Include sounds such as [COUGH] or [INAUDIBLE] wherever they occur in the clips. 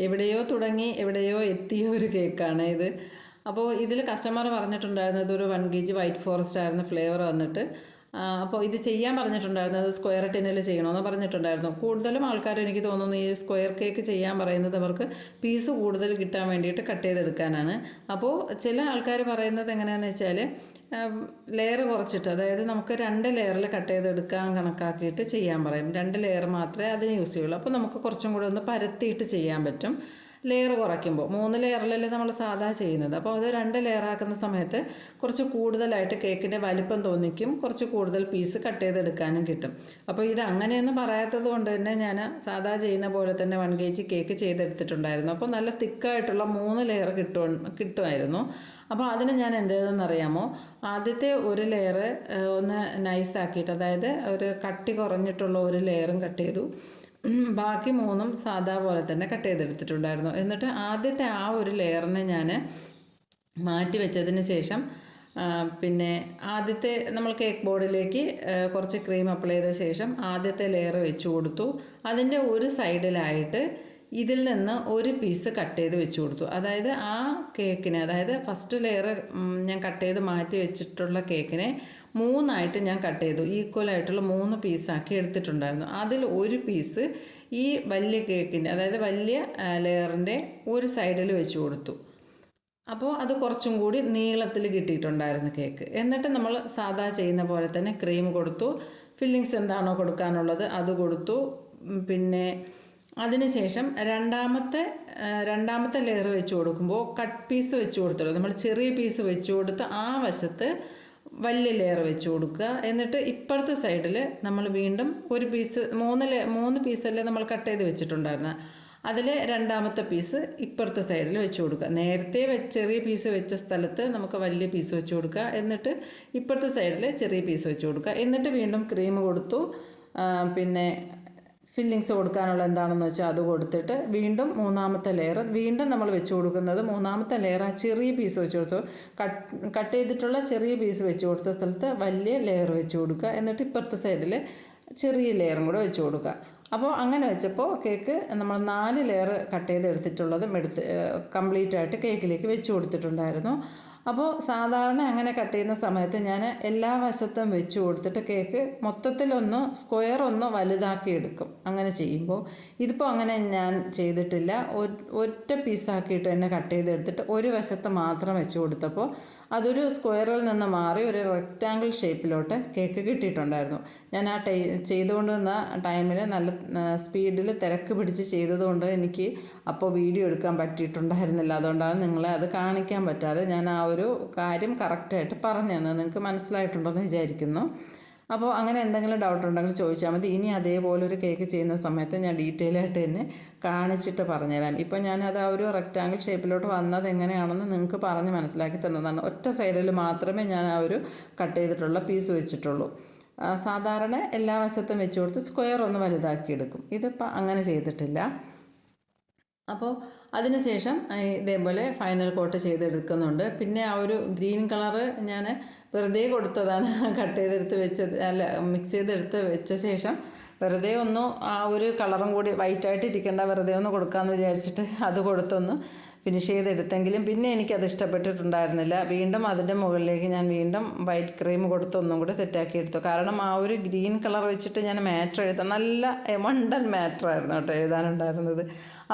എവിടെയോ തുടങ്ങി എവിടെയോ എത്തിയ ഒരു കേക്കാണ് ഇത്. അപ്പോൾ ഇതിൽ കസ്റ്റമർ പറഞ്ഞിട്ടുണ്ടായിരുന്നത് ഒരു one K G white forest ആയിരുന്നു ഫ്ലേവർ വന്നിട്ട് അപ്പോൾ ഇത് ചെയ്യാൻ പറഞ്ഞിട്ടുണ്ടായിരുന്നത് സ്ക്വയർ ടിന്നിൽ ചെയ്യണമെന്ന് പറഞ്ഞിട്ടുണ്ടായിരുന്നു. കൂടുതലും ആൾക്കാർ എനിക്ക് തോന്നുന്നു ഈ സ്ക്വയർ കേക്ക് ചെയ്യാൻ പറയുന്നത് അവർക്ക് പീസ് കൂടുതൽ കിട്ടാൻ വേണ്ടിയിട്ട് കട്ട് ചെയ്തെടുക്കാനാണ്. അപ്പോൾ ചില ആൾക്കാർ പറയുന്നത് എങ്ങനെയാണെന്ന് വെച്ചാൽ ലെയർ കുറച്ചിട്ട് അതായത് നമുക്ക് രണ്ട് ലെയറിൽ കട്ട് ചെയ്തെടുക്കാൻ കണക്കാക്കിയിട്ട് ചെയ്യാൻ പറയും. രണ്ട് ലെയർ മാത്രമേ അതിന് യൂസ് ചെയ്യുള്ളൂ. അപ്പോൾ നമുക്ക് കുറച്ചും കൂടെ ഒന്ന് പരത്തിയിട്ട് ചെയ്യാൻ പറ്റും. ലെയർ കുറയ്ക്കുമ്പോൾ. മൂന്ന് ലെയറിലല്ലേ നമ്മൾ സാധാ ചെയ്യുന്നത്. അപ്പോൾ അത് രണ്ട് ലെയർ ആക്കുന്ന സമയത്ത് കുറച്ച് കൂടുതലായിട്ട് കേക്കിന്റെ വലിപ്പം തോന്നിക്കും. കുറച്ച് കൂടുതൽ പീസ് കട്ട് ചെയ്തെടുക്കാനും കിട്ടും. അപ്പോൾ ഇത് അങ്ങനെയൊന്നും പറയാത്തത് കൊണ്ട് തന്നെ ഞാൻ സാധാ ചെയ്യുന്ന പോലെ തന്നെ വൺ കെ ജി കേക്ക് ചെയ്തെടുത്തിട്ടുണ്ടായിരുന്നു. അപ്പോൾ നല്ല തിക്കായിട്ടുള്ള മൂന്ന് ലെയർ കിട്ടു കിട്ടുമായിരുന്നു. അപ്പോൾ അതിന് ഞാൻ എന്ത് ചെയ്തതെന്ന് അറിയാമോ? ആദ്യത്തെ ഒരു ലെയർ ഒന്ന് നൈസാക്കിയിട്ട് അതായത് ഒരു കട്ടി കുറഞ്ഞിട്ടുള്ള ഒരു ലെയറും കട്ട് ചെയ്തു. ബാക്കി മൂന്നും സാധാ പോലെ തന്നെ കട്ട് ചെയ്തെടുത്തിട്ടുണ്ടായിരുന്നു. എന്നിട്ട് ആദ്യത്തെ ആ ഒരു ലെയറിനെ ഞാൻ മാറ്റി വെച്ചതിന് ശേഷം പിന്നെ ആദ്യത്തെ നമ്മൾ കേക്ക് ബോർഡിലേക്ക് കുറച്ച് ക്രീം അപ്ലൈ ചെയ്ത ശേഷം ആദ്യത്തെ ലെയർ വെച്ച് കൊടുത്തു. അതിന്റെ ഒരു സൈഡിലായിട്ട് ഇതിൽ നിന്ന് ഒരു പീസ് കട്ട് ചെയ്ത് വെച്ച് കൊടുത്തു. അതായത് ആ കേക്കിനെ അതായത് ഫസ്റ്റ് ലെയർ ഞാൻ കട്ട് ചെയ്ത് മാറ്റി വെച്ചിട്ടുള്ള കേക്കിനെ മൂന്നായിട്ട് ഞാൻ കട്ട് ചെയ്തു. ഈക്വൽ ആയിട്ടുള്ള മൂന്ന് പീസാക്കി എടുത്തിട്ടുണ്ടായിരുന്നു. അതിൽ ഒരു പീസ് ഈ വലിയ കേക്കിന്റെ അതായത് വലിയ ലെയറിന്റെ ഒരു സൈഡിൽ വെച്ച് കൊടുത്തു. അപ്പോൾ അത് കുറച്ചും കൂടി നീളത്തിൽ കിട്ടിയിട്ടുണ്ടായിരുന്നു കേക്ക് എന്നിട്ട് നമ്മൾ സാധാ ചെയ്യുന്ന പോലെ തന്നെ ക്രീം കൊടുത്തു. ഫില്ലിങ്സ് എന്താണോ കൊടുക്കാനുള്ളത് അത് കൊടുത്തു. പിന്നെ പിന്നെ അതിനുശേഷം രണ്ടാമത്തെ രണ്ടാമത്തെ ലെയർ വെച്ച് കൊടുക്കുമ്പോൾ കട്ട് പീസ് വെച്ച് കൊടുത്തുള്ളൂ നമ്മൾ ചെറിയ പീസ് വെച്ച് കൊടുത്ത് ആ വശത്ത് വലിയ ലെയർ വെച്ച് കൊടുക്കുക. എന്നിട്ട് ഇപ്പുറത്തെ സൈഡിൽ നമ്മൾ വീണ്ടും ഒരു പീസ് മൂന്ന് മൂന്ന് പീസല്ലേ നമ്മൾ കട്ട് ചെയ്ത് വെച്ചിട്ടുണ്ടായിരുന്നത് അതിൽ രണ്ടാമത്തെ പീസ് ഇപ്പുറത്തെ സൈഡിൽ വെച്ച് കൊടുക്കുക. നേരത്തെ ചെറിയ പീസ് വെച്ച സ്ഥലത്ത് നമുക്ക് വലിയ പീസ് വെച്ച് കൊടുക്കുക. എന്നിട്ട് ഇപ്പുറത്തെ സൈഡിൽ ചെറിയ പീസ് വെച്ച് കൊടുക്കുക. എന്നിട്ട് വീണ്ടും ക്രീം കൊടുത്തു. പിന്നെ ഫില്ലിങ്സ് കൊടുക്കാനുള്ള എന്താണെന്ന് വെച്ചാൽ അത് കൊടുത്തിട്ട് വീണ്ടും മൂന്നാമത്തെ ലെയർ വീണ്ടും നമ്മൾ വെച്ച് കൊടുക്കുന്നത് മൂന്നാമത്തെ ലെയർ ആ ചെറിയ പീസ് വെച്ച് കൊടുത്തു. കട്ട് കട്ട് ചെയ്തിട്ടുള്ള ചെറിയ പീസ് വെച്ച് കൊടുത്ത സ്ഥലത്ത് വലിയ ലെയർ വെച്ച് കൊടുക്കുക. എന്നിട്ട് ഇപ്പുറത്തെ സൈഡിൽ ചെറിയ ലെയറും കൂടെ വെച്ച് കൊടുക്കുക. അപ്പോൾ അങ്ങനെ വെച്ചപ്പോൾ കേക്ക് നമ്മൾ നാല് ലെയർ കട്ട് ചെയ്ത് എടുത്തിട്ടുള്ളതും എടുത്ത് കംപ്ലീറ്റ് ആയിട്ട് കേക്കിലേക്ക് വെച്ച് കൊടുത്തിട്ടുണ്ടായിരുന്നു. അപ്പോൾ സാധാരണ അങ്ങനെ കട്ട് ചെയ്യുന്ന സമയത്ത് ഞാൻ എല്ലാ വശത്തും വെച്ച് കൊടുത്തിട്ട് കേക്ക് മൊത്തത്തിലൊന്ന് സ്ക്വയർ ഒന്ന് വലുതാക്കി എടുക്കും. അങ്ങനെ ചെയ്യുമ്പോൾ ഇതിപ്പോൾ അങ്ങനെ ഞാൻ ചെയ്തിട്ടില്ല. ഒറ്റ പീസാക്കിയിട്ട് തന്നെ കട്ട് ചെയ്തെടുത്തിട്ട് ഒരു വശത്ത് മാത്രം വെച്ച് കൊടുത്തപ്പോൾ അതൊരു സ്ക്വയറിൽ നിന്ന് മാറി ഒരു റെക്റ്റാങ്കിൾ ഷേപ്പിലോട്ട് കേക്ക് കിട്ടിയിട്ടുണ്ടായിരുന്നു. ഞാൻ ആ ടൈ ചെയ്തുകൊണ്ട് നിന്ന ടൈമിൽ നല്ല സ്പീഡിൽ തിരക്ക് പിടിച്ച് ചെയ്തതുകൊണ്ട് എനിക്ക് അപ്പോൾ വീഡിയോ എടുക്കാൻ പറ്റിയിട്ടുണ്ടായിരുന്നില്ല. അതുകൊണ്ടാണ് നിങ്ങളെ അത് കാണിക്കാൻ പറ്റാതെ ഞാൻ ആ ഒരു കാര്യം കറക്റ്റായിട്ട് പറഞ്ഞു തന്നത്. നിങ്ങൾക്ക് മനസ്സിലായിട്ടുണ്ടെന്ന് വിചാരിക്കുന്നു. അപ്പോൾ അങ്ങനെ എന്തെങ്കിലും ഡൗട്ട് ഉണ്ടെങ്കിൽ ചോദിച്ചാൽ മതി. ഇനി അതേപോലെ ഒരു കേക്ക് ചെയ്യുന്ന സമയത്ത് ഞാൻ ഡീറ്റെയിൽ ആയിട്ട് തന്നെ കാണിച്ചിട്ട് പറഞ്ഞുതരാം. ഇപ്പോൾ ഞാനത് ആ ഒരു റെക്റ്റാങ്കിൾ ഷേപ്പിലോട്ട് വന്നത് എങ്ങനെയാണെന്ന് നിങ്ങൾക്ക് പറഞ്ഞ് മനസ്സിലാക്കി തന്നതാണ്. ഒറ്റ സൈഡിൽ മാത്രമേ ഞാൻ ആ ഒരു കട്ട് ചെയ്തിട്ടുള്ള പീസ് വെച്ചിട്ടുള്ളൂ. സാധാരണ എല്ലാ വശത്തും വെച്ച് കൊടുത്ത് സ്ക്വയർ ഒന്ന് വലുതാക്കിയെടുക്കും ഇതിപ്പോൾ അങ്ങനെ ചെയ്തിട്ടില്ല. അപ്പോൾ അതിനുശേഷം ഇതേപോലെ ഫൈനൽ കോട്ട് ചെയ്തെടുക്കുന്നുണ്ട്. പിന്നെ ആ ഒരു ഗ്രീൻ കളറ് ഞാൻ വെറുതെ കൊടുത്തതാണ് [LAUGHS] കട്ട് ചെയ്തെടുത്ത് വെച്ചത്. അല്ല മിക്സ് ചെയ്തെടുത്ത് വെച്ച ശേഷം വെറുതെ ഒന്ന് ആ ഒരു കളറും കൂടി വൈറ്റായിട്ട് ഇരിക്കേണ്ട വെറുതെ ഒന്ന് കൊടുക്കാമെന്ന് വിചാരിച്ചിട്ട് അത് കൊടുത്തൊന്ന് ഫിനിഷ് ചെയ്തെടുത്തെങ്കിലും പിന്നെ എനിക്കത് ഇഷ്ടപ്പെട്ടിട്ടുണ്ടായിരുന്നില്ല. വീണ്ടും അതിന്റെ മുകളിലേക്ക് ഞാൻ വീണ്ടും വൈറ്റ് ക്രീം കൊടുത്ത് ഒന്നും കൂടെ സെറ്റാക്കി എടുത്തു. കാരണം ആ ഒരു ഗ്രീൻ കളർ വെച്ചിട്ട് ഞാൻ മാറ്റർ എഴുതാം നല്ല വണ്ടൻ മാറ്റർ ആയിരുന്നു കേട്ടോ എഴുതാനുണ്ടായിരുന്നത്.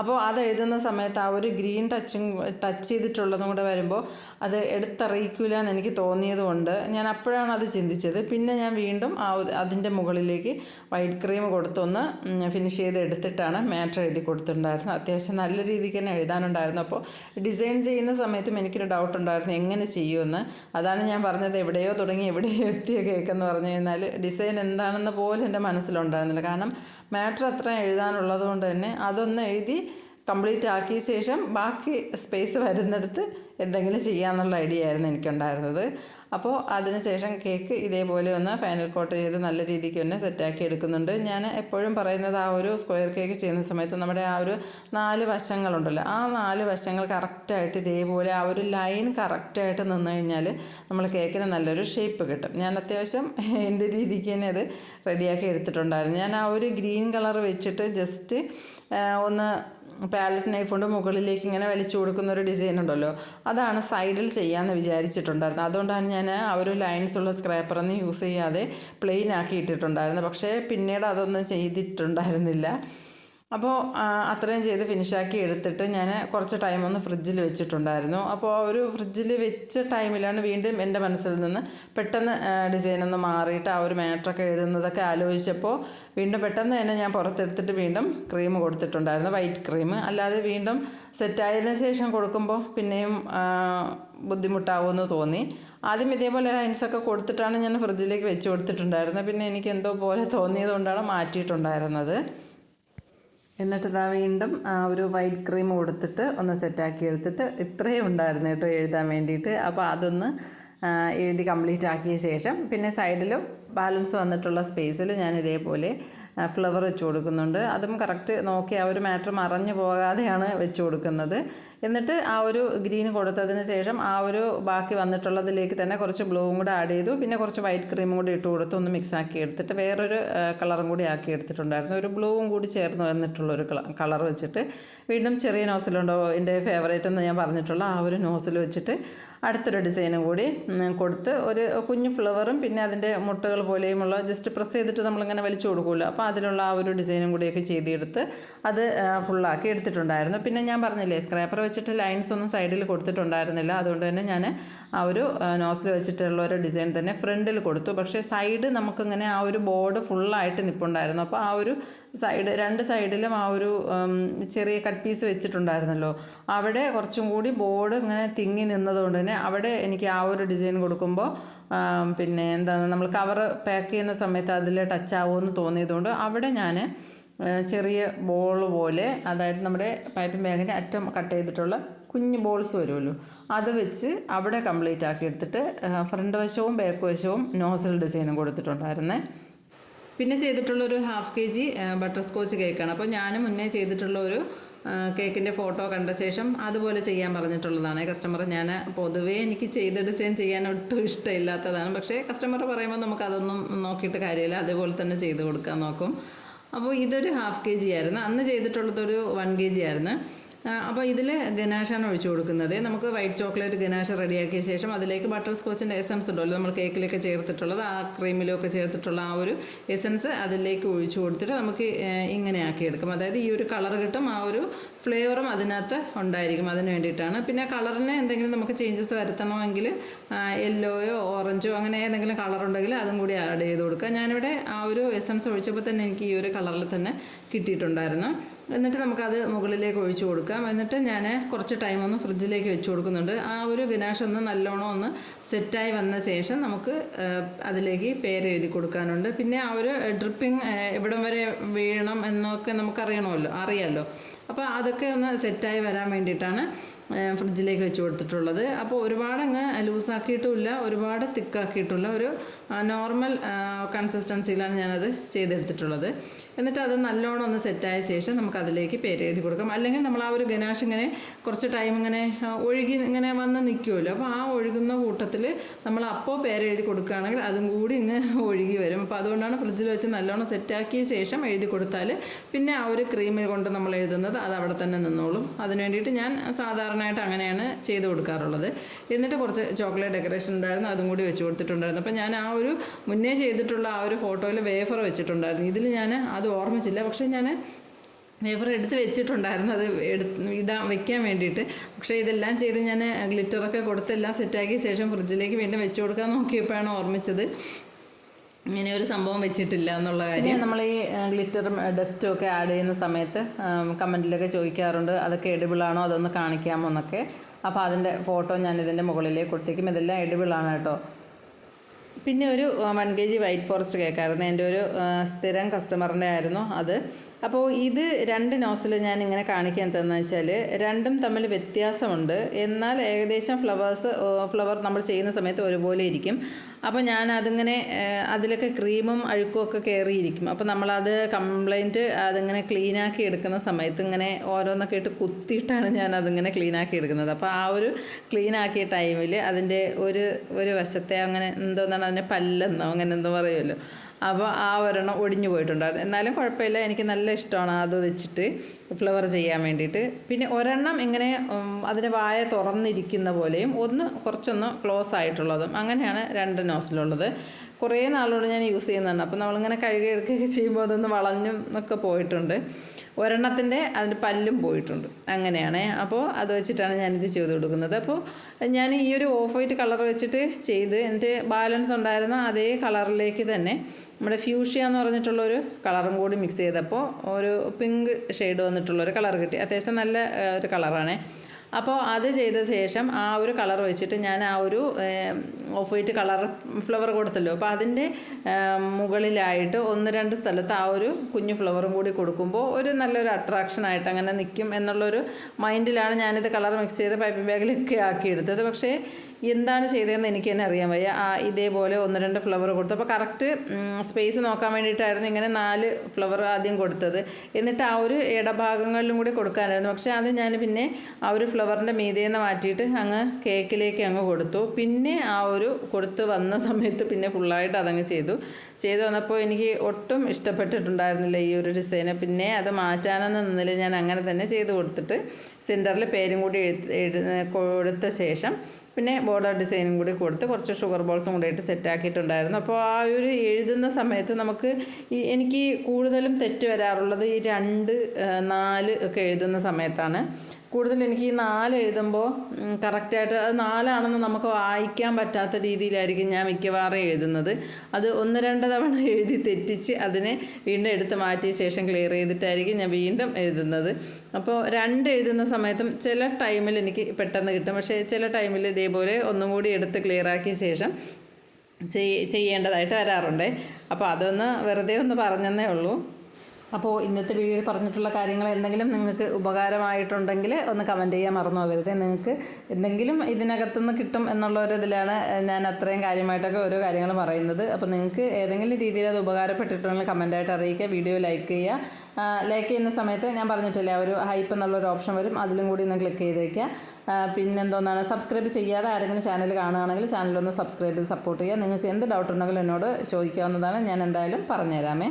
അപ്പോൾ അത് എഴുതുന്ന സമയത്ത് ആ ഒരു ഗ്രീൻ ടച്ചും ടച്ച് ചെയ്തിട്ടുള്ളതും കൂടെ വരുമ്പോൾ അത് എടുത്തറിയിക്കില്ല എന്ന് എനിക്ക് തോന്നിയതുകൊണ്ട് ഞാൻ അപ്പോഴാണ് അത് ചിന്തിച്ചത്. പിന്നെ ഞാൻ വീണ്ടും ആ അതിന്റെ മുകളിലേക്ക് വൈറ്റ് ക്രീം കൊടുത്തൊന്ന് ഫിനിഷ് ചെയ്ത് എടുത്തിട്ടാണ് മാറ്റർ എഴുതി കൊടുത്തിട്ടുണ്ടായിരുന്നത്. അത്യാവശ്യം നല്ല രീതിക്ക് തന്നെ എഴുതാനുണ്ടായിരുന്നു. അപ്പോൾ ഡിസൈൻ ചെയ്യുന്ന സമയത്തും എനിക്കൊരു ഡൗട്ട് ഉണ്ടായിരുന്നു എങ്ങനെ ചെയ്യുമെന്ന്. അതാണ് ഞാൻ പറഞ്ഞത് എവിടെയോ തുടങ്ങി എവിടെയോ എത്തിയ കേക്കെന്ന് പറഞ്ഞു കഴിഞ്ഞാൽ ഡിസൈൻ എന്താണെന്ന് പോലും എന്റെ മനസ്സിലുണ്ടായിരുന്നില്ല. കാരണം മാറ്റർ അത്ര എഴുതാനുള്ളത് കൊണ്ട് തന്നെ അതൊന്ന് എഴുതി കംപ്ലീറ്റ് ആക്കിയ ശേഷം ബാക്കി സ്പേസ് വരുന്നിടത്ത് എന്തെങ്കിലും ചെയ്യാമെന്നുള്ള ഐഡിയ ആയിരുന്നു എനിക്കുണ്ടായിരുന്നത്. അപ്പോൾ അതിനുശേഷം കേക്ക് ഇതേപോലെ ഒന്ന് ഫൈനൽ കോട്ട് ചെയ്ത് നല്ല രീതിക്ക് തന്നെ സെറ്റാക്കി എടുക്കുന്നുണ്ട്. ഞാൻ എപ്പോഴും പറയുന്നത് ആ ഒരു സ്ക്വയർ കേക്ക് ചെയ്യുന്ന സമയത്ത് നമ്മുടെ ആ ഒരു നാല് വശങ്ങളുണ്ടല്ലോ ആ നാല് വശങ്ങൾ കറക്റ്റായിട്ട് ഇതേപോലെ ആ ഒരു ലൈൻ കറക്റ്റായിട്ട് നിന്ന് കഴിഞ്ഞാൽ നമ്മൾ കേക്കിന് നല്ലൊരു ഷേപ്പ് കിട്ടും. ഞാൻ അത്യാവശ്യം [LAUGHS] എന്റെ രീതിക്ക് തന്നെ അത് റെഡിയാക്കി എടുത്തിട്ടുണ്ടായിരുന്നു. ഞാൻ ആ ഒരു ഗ്രീൻ കളർ വെച്ചിട്ട് ജസ്റ്റ് ഒന്ന് പാലറ്റ് നൈഫ് കൊണ്ട് മുകളിലേക്ക് ഇങ്ങനെ വലിച്ചു കൊടുക്കുന്ന ഒരു ഡിസൈൻ ഉണ്ടല്ലോ. അതാണ് സൈഡിൽ ചെയ്യാമെന്ന് വിചാരിച്ചിട്ടുണ്ടായിരുന്നത്. അതുകൊണ്ടാണ് ഞാൻ ആ ഒരു ലൈൻസ് ഉള്ള സ്ക്രാപ്പറൊന്നും യൂസ് ചെയ്യാതെ പ്ലെയിൻ ആക്കി ഇട്ടിട്ടുണ്ടായിരുന്നത്. പക്ഷേ പിന്നീട് അതൊന്നും ചെയ്തിട്ടുണ്ടായിരുന്നില്ല. അപ്പോൾ അത്രയും ചെയ്ത് ഫിനിഷാക്കി എടുത്തിട്ട് ഞാൻ കുറച്ച് ടൈം ഒന്ന് ഫ്രിഡ്ജിൽ വെച്ചിട്ടുണ്ടായിരുന്നു. അപ്പോൾ ഒരു ഫ്രിഡ്ജിൽ വെച്ച ടൈമിലാണ് വീണ്ടും എന്റെ മനസ്സിൽ നിന്ന് പെട്ടെന്ന് ഡിസൈൻ ഒന്ന് മാറിയിട്ട് ആ ഒരു മാറ്ററൊക്കെ എഴുതുന്നതൊക്കെ ആലോചിച്ചപ്പോൾ വീണ്ടും പെട്ടെന്ന് തന്നെ ഞാൻ പുറത്തെടുത്തിട്ട് വീണ്ടും ക്രീം കൊടുത്തിട്ടുണ്ടായിരുന്നു. വൈറ്റ് ക്രീം അല്ലാതെ വീണ്ടും സെറ്റായതിനു ശേഷം കൊടുക്കുമ്പോൾ പിന്നെയും ബുദ്ധിമുട്ടാവുമെന്ന് തോന്നി. ആദ്യം ഇതേപോലെ ലൈൻസൊക്കെ കൊടുത്തിട്ടാണ് ഞാൻ ഫ്രിഡ്ജിലേക്ക് വെച്ച് കൊടുത്തിട്ടുണ്ടായിരുന്നത്. പിന്നെ എനിക്ക് എന്തോ പോലെ തോന്നിയതുകൊണ്ടാണ് മാറ്റിയിട്ടുണ്ടായിരുന്നത്. എന്നിട്ട് വീണ്ടും ആ ഒരു വൈറ്റ് ക്രീം കൊടുത്തിട്ട് ഒന്ന് സെറ്റാക്കി എടുത്തിട്ട് ഇത്രയും ഉണ്ടായിരുന്നു കേട്ടോ എഴുതാൻ വേണ്ടിയിട്ട്. അപ്പോൾ അതൊന്ന് എഴുതി കംപ്ലീറ്റ് ആക്കിയ ശേഷം പിന്നെ സൈഡിലും ബാലൻസ് വന്നിട്ടുള്ള സ്പേസിൽ ഞാൻ ഇതേപോലെ ഫ്ലവർ വെച്ച് കൊടുക്കുന്നുണ്ട്. അതും കറക്റ്റ് നോക്കി ആ ഒരു മാറ്റർ മറഞ്ഞു പോകാതെയാണ് വെച്ച് കൊടുക്കുന്നത്. എന്നിട്ട് ആ ഒരു ഗ്രീൻ കൊടുത്തതിന് ശേഷം ആ ഒരു ബാക്കി വന്നിട്ടുള്ളതിലേക്ക് തന്നെ കുറച്ച് ബ്ലൂവും കൂടെ ആഡ് ചെയ്തു. പിന്നെ കുറച്ച് വൈറ്റ് ക്രീമും കൂടി ഇട്ട് കൊടുത്ത് ഒന്ന് മിക്സ് ആക്കി എടുത്തിട്ട് വേറൊരു കളറും കൂടി ആക്കി എടുത്തിട്ടുണ്ടായിരുന്നു. ഒരു ബ്ലൂവും കൂടി ചേർന്ന് വന്നിട്ടുള്ളൊരു കളർ വെച്ചിട്ട് വീണ്ടും ചെറിയ നോസിലുണ്ടോ എന്റെ ഫേവറേറ്റ് എന്ന് ഞാൻ പറഞ്ഞിട്ടുള്ള ആ ഒരു നോസിൽ വെച്ചിട്ട് അടുത്തൊരു ഡിസൈനും കൂടി കൊടുത്ത് ഒരു കുഞ്ഞു ഫ്ലവറും പിന്നെ അതിന്റെ മുട്ടകൾ പോലെയുമുള്ള ജസ്റ്റ് പ്രസ് ചെയ്തിട്ട് നമ്മളിങ്ങനെ വലിച്ചു കൊടുക്കുമല്ലോ അപ്പോൾ അതിലുള്ള ആ ഒരു ഡിസൈനും കൂടിയൊക്കെ ചെയ്തെടുത്ത് അത് ഫുള്ളാക്കി എടുത്തിട്ടുണ്ടായിരുന്നു. പിന്നെ ഞാൻ പറഞ്ഞില്ലേ സ്ക്രാപ്പർ വെച്ചിട്ട് ലൈൻസ് ഒന്നും സൈഡിൽ കൊടുത്തിട്ടുണ്ടായിരുന്നില്ല. അതുകൊണ്ട് തന്നെ ഞാൻ ആ ഒരു നോസിൽ വെച്ചിട്ടുള്ള ഒരു ഡിസൈൻ തന്നെ ഫ്രണ്ടിൽ കൊടുത്തു. പക്ഷേ സൈഡ് നമുക്കിങ്ങനെ ആ ഒരു ബോർഡ് ഫുള്ളായിട്ട് നിൽപ്പുണ്ടായിരുന്നു അപ്പോൾ ആ ഒരു സൈഡ് രണ്ട് സൈഡിലും ആ ഒരു ചെറിയ കട്ട് പീസ് വെച്ചിട്ടുണ്ടായിരുന്നല്ലോ. അവിടെ കുറച്ചും കൂടി ബോർഡ് ഇങ്ങനെ തിങ്ങി നിന്നതുകൊണ്ട് തന്നെ അവിടെ എനിക്ക് ആ ഒരു ഡിസൈൻ കൊടുക്കുമ്പോൾ പിന്നെ എന്താണ് നമ്മൾ കവർ പാക്ക് ചെയ്യുന്ന സമയത്ത് അതിൽ ടച്ച് ആവുമെന്ന് തോന്നിയതുകൊണ്ട് അവിടെ ഞാൻ ചെറിയ ബോൾ പോലെ അതായത് നമ്മുടെ പൈപ്പിംഗ് ബാഗിന്റെ അറ്റം കട്ട് ചെയ്തിട്ടുള്ള കുഞ്ഞ് ബോൾസ് വരുമല്ലോ അത് വെച്ച് അവിടെ കംപ്ലീറ്റ് ആക്കി എടുത്തിട്ട് ഫ്രണ്ട് വശവും ബാക്ക് വശവും നോസൽ ഡിസൈനും കൊടുത്തിട്ടുണ്ടായിരുന്നേ. പിന്നെ ചെയ്തിട്ടുള്ളൊരു half K G butterscotch കേക്കാണ് അപ്പോൾ ഞാൻ മുന്നേ ചെയ്തിട്ടുള്ള ഒരു കേക്കിന്റെ ഫോട്ടോ കണ്ട ശേഷം അതുപോലെ ചെയ്യാൻ പറഞ്ഞിട്ടുള്ളതാണ്. കസ്റ്റമർ ഞാൻ പൊതുവേ എനിക്ക് ചെയ്ത ഡിസൈൻ ചെയ്യാൻ ഒട്ടും ഇഷ്ടമില്ലാത്തതാണ്. പക്ഷേ കസ്റ്റമർ പറയുമ്പോൾ നമുക്കതൊന്നും നോക്കിയിട്ട് കാര്യമില്ല. അതേപോലെ തന്നെ ചെയ്ത് കൊടുക്കാൻ നോക്കും. അപ്പോൾ ഇതൊരു ഹാഫ് കെ ജി ആയിരുന്നു. അന്ന് ചെയ്തിട്ടുള്ളതൊരു വൺ കെ ജി ആയിരുന്നു. അപ്പോൾ ഇതിൽ ഗനാഷാണ് ഒഴിച്ചു കൊടുക്കുന്നത്. നമുക്ക് വൈറ്റ് ചോക്ലേറ്റ് ഗനാഷ റെഡിയാക്കിയ ശേഷം അതിലേക്ക് ബട്ടർ സ്കോച്ചിന്റെ എസൻസ് ഉണ്ടല്ലോ. നമ്മൾ കേക്കിലൊക്കെ ചേർത്തിട്ടുള്ളത് ആ ക്രീമിലൊക്കെ ചേർത്തിട്ടുള്ള ആ ഒരു എസൻസ് അതിലേക്ക് ഒഴിച്ചു കൊടുത്തിട്ട് നമുക്ക് ഇങ്ങനെ ആക്കിയെടുക്കും അതായത് ഈ ഒരു കളർ കിട്ടും ആ ഒരു ഫ്ലേവറും അതിനകത്ത് ഉണ്ടായിരിക്കും. അതിന് വേണ്ടിയിട്ടാണ്. പിന്നെ കളറിന് എന്തെങ്കിലും നമുക്ക് ചേഞ്ചസ് വരുത്തണമെങ്കിൽ യെല്ലോയോ ഓറഞ്ചോ അങ്ങനെ ഏതെങ്കിലും കളർ ഉണ്ടെങ്കിൽ അതും കൂടി ആഡ് ചെയ്ത് കൊടുക്കുക ഞാനിവിടെ ആ ഒരു എസൻസ് ഒഴിച്ചപ്പോൾ തന്നെ എനിക്ക് ഈ ഒരു കളറിൽ തന്നെ കിട്ടിയിട്ടുണ്ടായിരുന്നു. എന്നിട്ട് നമുക്കത് മുകളിലേക്ക് ഒഴിച്ചു കൊടുക്കാം. എന്നിട്ട് ഞാൻ കുറച്ച് ടൈം ഒന്ന് ഫ്രിഡ്ജിലേക്ക് വെച്ച് കൊടുക്കുന്നുണ്ട്. ആ ഒരു ഗനാഷ് ഒന്ന് നല്ലോണം ഒന്ന് സെറ്റായി വന്ന ശേഷം നമുക്ക് അതിലേക്ക് പേര് എഴുതി കൊടുക്കാനുണ്ട്. പിന്നെ ആ ഒരു ഡ്രിപ്പിംഗ് എവിടം വരെ വീഴണം എന്നൊക്കെ നമുക്കറിയണമല്ലോ അറിയാമല്ലോ അപ്പോൾ അതൊക്കെ ഒന്ന് സെറ്റായി വരാൻ വേണ്ടിയിട്ടാണ് ഫ്രിഡ്ജിലേക്ക് വെച്ച് കൊടുത്തിട്ടുള്ളത്. അപ്പോൾ ഒരുപാട് അങ്ങ് ലൂസാക്കിയിട്ടുമില്ല ഒരുപാട് തിക്കാക്കിയിട്ടുള്ള ഒരു നോർമൽ കൺസിസ്റ്റൻസിയിലാണ് ഞാനത് ചെയ്തെടുത്തിട്ടുള്ളത്. എന്നിട്ട് അത് നല്ലോണം ഒന്ന് സെറ്റായ ശേഷം നമുക്ക് അതിലേക്ക് പേര് എഴുതി കൊടുക്കാം. അല്ലെങ്കിൽ നമ്മൾ ആ ഒരു ഗനാഷ് ഇങ്ങനെ കുറച്ച് ടൈം ഇങ്ങനെ ഒഴുകി ഇങ്ങനെ വന്ന് നിൽക്കുമല്ലോ. അപ്പോൾ ആ ഒഴുകുന്ന കൂട്ടത്തിൽ നമ്മൾ അപ്പോൾ എഴുതി കൊടുക്കുകയാണെങ്കിൽ അതും കൂടി ഇങ്ങ് ഒഴുകി വരും. അപ്പോൾ അതുകൊണ്ടാണ് ഫ്രിഡ്ജിൽ വെച്ച് നല്ലോണം സെറ്റാക്കിയ ശേഷം എഴുതി കൊടുത്താൽ പിന്നെ ആ ഒരു ക്രീമിൽ കൊണ്ട് നമ്മൾ എഴുതുന്നത് അത് അവിടെ തന്നെ നിന്നോളും. അതിന് വേണ്ടിയിട്ട് ഞാൻ സാധാരണയായിട്ട് അങ്ങനെയാണ് ചെയ്ത് കൊടുക്കാറുള്ളത്. എന്നിട്ട് കുറച്ച് ചോക്ലേറ്റ് ഡെക്കറേഷൻ ഉണ്ടായിരുന്നു അതും കൂടി വെച്ച് കൊടുത്തിട്ടുണ്ടായിരുന്നു. അപ്പോൾ ഞാൻ ആ ഒരു മുന്നേ ചെയ്തിട്ടുള്ള ആ ഒരു ഫോട്ടോയിൽ വേഫർ വെച്ചിട്ടുണ്ടായിരുന്നു. ഇതിൽ ഞാൻ അത് ഓർമ്മിച്ചില്ല. പക്ഷേ ഞാൻ വേഫർ എടുത്ത് വെച്ചിട്ടുണ്ടായിരുന്നു. അത് എടുത്ത് ഇടാൻ വെക്കാൻ വേണ്ടിയിട്ട്. പക്ഷേ ഇതെല്ലാം ചെയ്ത് ഞാൻ ഗ്ലിറ്ററൊക്കെ കൊടുത്തെല്ലാം സെറ്റാക്കിയ ശേഷം ഫ്രിഡ്ജിലേക്ക് വീണ്ടും വെച്ച് കൊടുക്കാൻ നോക്കിയപ്പോഴാണ് ഓർമ്മിച്ചത്. ഇങ്ങനെ ഒരു സംഭവം വെച്ചിട്ടില്ല എന്നുള്ള കാര്യം. നമ്മൾ ഈ ഗ്ലിറ്ററും ഡസ്റ്റും ഒക്കെ ആഡ് ചെയ്യുന്ന സമയത്ത് കമന്റിലൊക്കെ ചോദിക്കാറുണ്ട് അതൊക്കെ എഡിബിളാണോ അതൊന്ന് കാണിക്കാമോ? എന്നൊക്കെ. അപ്പോൾ അതിന്റെ ഫോട്ടോ ഞാൻ ഇതിന്റെ മുകളിലേക്ക് കൊടുത്തേക്കും. ഇതെല്ലാം എഡിബിളാണ് കേട്ടോ. പിന്നെ ഒരു one K G white forest കേക്കായിരുന്നു എന്റെ ഒരു സ്ഥിരം കസ്റ്റമറിന്റെ ആയിരുന്നു അത്. അപ്പോൾ ഇത് രണ്ട് നോസിൽ ഞാൻ ഇങ്ങനെ കാണിക്കാൻ എന്താണെന്ന് വെച്ചാൽ രണ്ടും തമ്മിൽ വ്യത്യാസമുണ്ട്. എന്നാൽ ഏകദേശം ഫ്ലവേഴ്സ് ഫ്ലവർ നമ്മൾ ചെയ്യുന്ന സമയത്ത് ഒരുപോലെ ഇരിക്കും. അപ്പോൾ ഞാൻ അതിങ്ങനെ അതിലൊക്കെ ക്രീമും അഴുക്കും ഒക്കെ കയറിയിരിക്കും. അപ്പോൾ നമ്മളത് കംപ്ലൈന്റ് അതിങ്ങനെ ക്ലീനാക്കി എടുക്കുന്ന സമയത്ത് ഇങ്ങനെ ഓരോന്നൊക്കെ ഇട്ട് കുത്തിയിട്ടാണ് ഞാൻ അതിങ്ങനെ ക്ലീനാക്കി എടുക്കുന്നത്. അപ്പോൾ ആ ഒരു ക്ലീനാക്കിയ ടൈമിൽ അതിന്റെ ഒരു ഒരു വശത്തെ അങ്ങനെ എന്തോന്നാണ് അതിനെ പല്ലെന്നോ അങ്ങനെ എന്തോ പറയുമല്ലോ. അപ്പോൾ ആ ഒരെണ്ണം ഒടിഞ്ഞു പോയിട്ടുണ്ടായിരുന്നു. എന്നാലും കുഴപ്പമില്ല. എനിക്ക് നല്ല ഇഷ്ടമാണ് അത് വെച്ചിട്ട് ഫ്ലവർ ചെയ്യാൻ വേണ്ടിയിട്ട്. പിന്നെ ഒരെണ്ണം ഇങ്ങനെ അതിന്റെ വായ തുറന്നിരിക്കുന്ന പോലെയും ഒന്ന് കുറച്ചൊന്ന് ക്ലോസ് ആയിട്ടുള്ളതും അങ്ങനെയാണ് രണ്ട് നോസിലുള്ളത്. കുറേ നാളുകൊണ്ട് ഞാൻ യൂസ് ചെയ്യുന്നതാണ്. അപ്പോൾ നമ്മളിങ്ങനെ കഴുകി എടുക്കുകയൊക്കെ ചെയ്യുമ്പോൾ അതൊന്ന് വളഞ്ഞും ഒക്കെ പോയിട്ടുണ്ട്. ഒരെണ്ണത്തിന്റെ അതിന്റെ പല്ലും പോയിട്ടുണ്ട്. അങ്ങനെയാണ്. അപ്പോൾ അത് വെച്ചിട്ടാണ് ഞാനിത് ചെയ്ത് കൊടുക്കുന്നത്. അപ്പോൾ ഞാൻ ഈ ഒരു ഓഫ് വൈറ്റ് കളർ വെച്ചിട്ട് ചെയ്ത് എന്റെ ബാലൻസ് ഉണ്ടായിരുന്ന അതേ കളറിലേക്ക് തന്നെ നമ്മുടെ ഫ്യൂഷ്യ എന്ന് പറഞ്ഞിട്ടുള്ളൊരു കളറും കൂടി മിക്സ് ചെയ്തപ്പോൾ ഒരു പിങ്ക് ഷെയ്ഡ് വന്നിട്ടുള്ളൊരു കളർ കിട്ടി. അത്യാവശ്യം നല്ല ഒരു കളറാണ്. അപ്പോൾ അത് ചെയ്ത ശേഷം ആ ഒരു കളർ വെച്ചിട്ട് ഞാൻ ആ ഒരു ഓഫ് വൈറ്റ് കളർ ഫ്ലവർ കൊടുത്തല്ലോ. അപ്പോൾ അതിന്റെ മുകളിലായിട്ട് ഒന്ന് രണ്ട് സ്ഥലത്ത് ആ ഒരു കുഞ്ഞു ഫ്ലവറും കൂടി കൊടുക്കുമ്പോൾ ഒരു നല്ലൊരു അട്രാക്ഷൻ ആയിട്ട് അങ്ങനെ നിൽക്കും എന്നുള്ളൊരു മൈൻഡിലാണ് ഞാനിത് കളർ മിക്സ് ചെയ്ത് പൈപ്പിംഗ് ബാഗിലൊക്കെ ആക്കിയെടുത്തത്. പക്ഷേ എന്താണ് ചെയ്തതെന്ന് എനിക്ക് തന്നെ അറിയാൻ വയ്യ. ആ ഇതേപോലെ ഒന്ന് രണ്ട് ഫ്ലവർ കൊടുത്തു. അപ്പോൾ കറക്റ്റ് സ്പേസ് നോക്കാൻ വേണ്ടിയിട്ടായിരുന്നു ഇങ്ങനെ നാല് ഫ്ലവർ ആദ്യം കൊടുത്തത്. എന്നിട്ട് ആ ഒരു ഇടഭാഗങ്ങളിലും കൂടി കൊടുക്കാനായിരുന്നു. പക്ഷേ അത് ഞാൻ പിന്നെ ആ ഒരു ഫ്ലവറിന്റെ മീതേന്ന് മാറ്റിയിട്ട് അങ്ങ് കേക്കിലേക്ക് അങ്ങ് കൊടുത്തു. പിന്നെ ആ ഒരു കൊടുത്ത് വന്ന സമയത്ത് പിന്നെ ഫുള്ളായിട്ട് അതങ്ങ് ചെയ്തു. ചെയ്തു വന്നപ്പോൾ എനിക്ക് ഒട്ടും ഇഷ്ടപ്പെട്ടിട്ടുണ്ടായിരുന്നില്ല ഈ ഒരു ഡിസൈന്. പിന്നെ അത് മാറ്റാനെന്ന നിന്നിൽ ഞാൻ അങ്ങനെ തന്നെ ചെയ്ത് കൊടുത്തിട്ട് സെന്ററിൽ പേരും കൂടി എഴുതി കൊടുത്ത ശേഷം പിന്നെ ബോർഡർ ഡിസൈനും കൂടി കൊടുത്ത് കുറച്ച് ഷുഗർ ബോൾസും കൂടി ഇട്ട് സെറ്റാക്കിയിട്ടുണ്ടായിരുന്നു അപ്പോൾ ആ ഒരു എഴുതുന്ന സമയത്ത് നമുക്ക് ഈ എനിക്ക് കൂടുതലും തെറ്റ് വരാറുള്ളത് ഈ രണ്ട് നാല് ഒക്കെ എഴുതുന്ന സമയത്താണ്. കൂടുതൽ എനിക്ക് ഈ നാല് എഴുതുമ്പോൾ കറക്റ്റായിട്ട് അത് നാലാണെന്ന് നമുക്ക് വായിക്കാൻ പറ്റാത്ത രീതിയിലായിരിക്കും ഞാൻ മിക്കവാറും എഴുതുന്നത്. അത് ഒന്ന് രണ്ട് തവണ [LAUGHS] എഴുതി തെറ്റിച്ച് അതിനെ വീണ്ടും എടുത്ത് മാറ്റിയ ശേഷം ക്ലിയർ ചെയ്തിട്ടായിരിക്കും ഞാൻ വീണ്ടും എഴുതുന്നത്. അപ്പോൾ രണ്ട് എഴുതുന്ന സമയത്തും ചില ടൈമിൽ എനിക്ക് പെട്ടെന്ന് കിട്ടും. പക്ഷേ ചില ടൈമിൽ ഇതേപോലെ ഒന്നും കൂടി എടുത്ത് ക്ലിയർ ആക്കിയ ശേഷം ചെയ്യേണ്ടതായിട്ട് വരാറുണ്ട്. അപ്പോൾ അതൊന്ന് വെറുതെ ഒന്ന് പറഞ്ഞെന്നേ ഉള്ളൂ. അപ്പോൾ ഇന്നത്തെ വീഡിയോയിൽ പറഞ്ഞിട്ടുള്ള കാര്യങ്ങൾ എന്തെങ്കിലും നിങ്ങൾക്ക് ഉപകാരമായിട്ടുണ്ടെങ്കിൽ ഒന്ന് കമന്റ് ചെയ്യാൻ മറന്നു പോകരുത്. നിങ്ങൾക്ക് എന്തെങ്കിലും ഇതിനകത്തുനിന്ന് കിട്ടും എന്നുള്ള ഒരു ഇതിലാണ് ഞാൻ അത്രയും കാര്യമായിട്ടൊക്കെ ഓരോ കാര്യങ്ങൾ പറയുന്നത്. അപ്പോൾ നിങ്ങൾക്ക് ഏതെങ്കിലും രീതിയിൽ അത് ഉപകാരപ്പെട്ടിട്ടുണ്ടെങ്കിൽ കമന്റായിട്ട് അറിയിക്കുക വീഡിയോ ലൈക്ക് ചെയ്യുക. ലൈക്ക് ചെയ്യുന്ന സമയത്ത് ഞാൻ പറഞ്ഞിട്ടില്ലേ ഒരു ഹൈപ്പ് എന്നുള്ളൊരു ഓപ്ഷൻ വരും. അതിലും കൂടി ഒന്ന് ക്ലിക്ക് ചെയ്തേക്കുക പിന്നെ പിന്നെന്തോന്നാണ് സബ്സ്ക്രൈബ് ചെയ്യാതെ ആരെങ്കിലും ചാനൽ കാണുകയാണെങ്കിൽ ചാനലൊന്ന് സബ്സ്ക്രൈബ് ചെയ്ത് സപ്പോർട്ട് ചെയ്യുക. നിങ്ങൾക്ക് എന്ത് ഡൗട്ട് ഉണ്ടെങ്കിലും എന്നോട് ചോദിക്കാവുന്നതാണ് ഞാൻ എന്തായാലും പറഞ്ഞുതരാമേ.